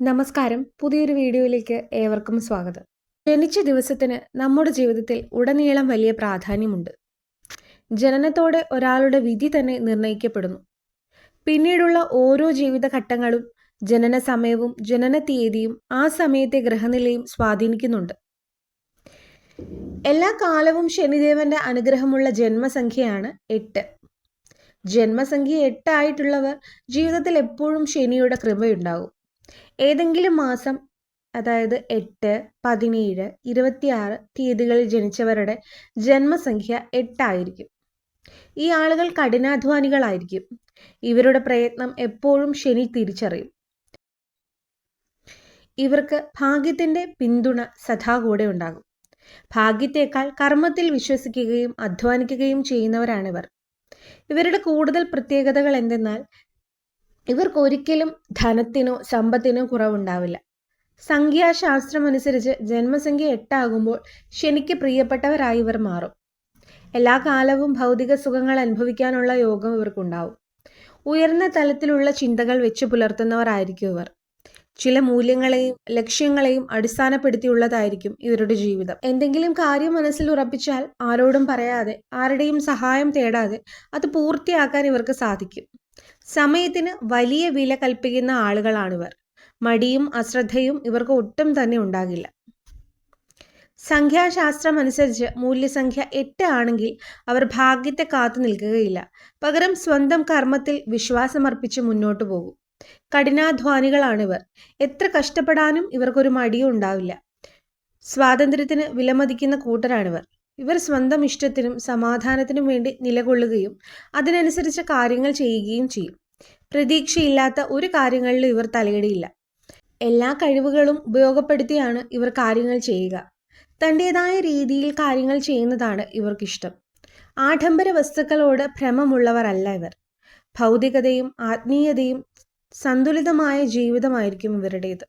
നമസ്കാരം. പുതിയൊരു വീഡിയോയിലേക്ക് ഏവർക്കും സ്വാഗതം. ജനിച്ച ദിവസത്തിന് നമ്മുടെ ജീവിതത്തിൽ ഉടനീളം വലിയ പ്രാധാന്യമുണ്ട്. ജനനത്തോടെ ഒരാളുടെ വിധി തന്നെ നിർണയിക്കപ്പെടുന്നു. പിന്നീടുള്ള ഓരോ ജീവിതഘട്ടങ്ങളും ജനന സമയവും ജനന തീയതിയും ആ സമയത്തെ ഗ്രഹനിലയും സ്വാധീനിക്കുന്നുണ്ട്. എല്ലാ കാലവും ശനിദേവന്റെ അനുഗ്രഹമുള്ള ജന്മസംഖ്യയാണ് എട്ട്. ജന്മസംഖ്യ എട്ടായിട്ടുള്ളവർ ജീവിതത്തിൽ എപ്പോഴും ശനിയുടെ കൃപയുണ്ടാകും. ഏതെങ്കിലും മാസം അതായത് എട്ട് പതിനേഴ് ഇരുപത്തിയാറ് തീയതികളിൽ ജനിച്ചവരുടെ ജന്മസംഖ്യ എട്ടായിരിക്കും. ഈ ആളുകൾ കഠിനാധ്വാനികളായിരിക്കും. ഇവരുടെ പ്രയത്നം എപ്പോഴും ശനി തിരിച്ചറിയും. ഇവർക്ക് ഭാഗ്യത്തിന്റെ പിന്തുണ സദാ കൂടെ ഉണ്ടാകും. ഭാഗ്യത്തേക്കാൾ കർമ്മത്തിൽ വിശ്വസിക്കുകയും അധ്വാനിക്കുകയും ചെയ്യുന്നവരാണിവർ. ഇവരുടെ കൂടുതൽ പ്രത്യേകതകൾ എന്തെന്നാൽ ഇവർക്ക് ഒരിക്കലും ധനത്തിനോ സമ്പത്തിനോ കുറവുണ്ടാവില്ല. സംഖ്യാശാസ്ത്രം അനുസരിച്ച് ജന്മസംഖ്യ എട്ടാകുമ്പോൾ ശനിക്ക് പ്രിയപ്പെട്ടവരായി ഇവർ മാറും. എല്ലാ കാലവും ഭൗതിക സുഖങ്ങൾ അനുഭവിക്കാനുള്ള യോഗം ഇവർക്കുണ്ടാവും. ഉയർന്ന തലത്തിലുള്ള ചിന്തകൾ വെച്ച് പുലർത്തുന്നവരായിരിക്കും ഇവർ. ചില മൂല്യങ്ങളെയും ലക്ഷ്യങ്ങളെയും അടിസ്ഥാനപ്പെടുത്തിയുള്ളതായിരിക്കും ഇവരുടെ ജീവിതം. എന്തെങ്കിലും കാര്യം മനസ്സിൽ ഉറപ്പിച്ചാൽ ആരോടും പറയാതെ ആരുടെയും സഹായം തേടാതെ അത് പൂർത്തിയാക്കാൻ ഇവർക്ക് സാധിക്കും. സമയത്തിന് വലിയ വില കൽപ്പിക്കുന്ന ആളുകളാണിവർ. മടിയും അശ്രദ്ധയും ഇവർക്ക് ഒട്ടും തന്നെ ഉണ്ടാകില്ല. സംഖ്യാശാസ്ത്രം അനുസരിച്ച് മൂല്യസംഖ്യ എട്ട് ആണെങ്കിൽ അവർ ഭാഗ്യത്തെ കാത്തു നിൽക്കുകയില്ല. പകരം സ്വന്തം കർമ്മത്തിൽ വിശ്വാസമർപ്പിച്ച് മുന്നോട്ടു പോകും. കഠിനാധ്വാനികളാണിവർ. എത്ര കഷ്ടപ്പെടാനും ഇവർക്കൊരു മടിയും ഉണ്ടാവില്ല. സ്വാതന്ത്ര്യത്തിന് വിലമതിക്കുന്ന കൂട്ടരാണിവർ. ഇവർ സ്വന്തം ഇഷ്ടത്തിനും സമാധാനത്തിനും വേണ്ടി നിലകൊള്ളുകയും അതിനനുസരിച്ച് കാര്യങ്ങൾ ചെയ്യുകയും ചെയ്യും. പ്രതീക്ഷയില്ലാത്ത ഒരു കാര്യങ്ങളിലും ഇവർ തലയിടിയില്ല. എല്ലാ കഴിവുകളും ഉപയോഗപ്പെടുത്തിയാണ് ഇവർ കാര്യങ്ങൾ ചെയ്യുക. തന്റെതായ രീതിയിൽ കാര്യങ്ങൾ ചെയ്യുന്നതാണ് ഇവർക്കിഷ്ടം. ആഡംബര വസ്തുക്കളോട് ഭ്രമമുള്ളവരല്ല ഇവർ. ഭൗതികതയും ആത്മീയതയും സന്തുലിതമായ ജീവിതമായിരിക്കും ഇവരുടേത്.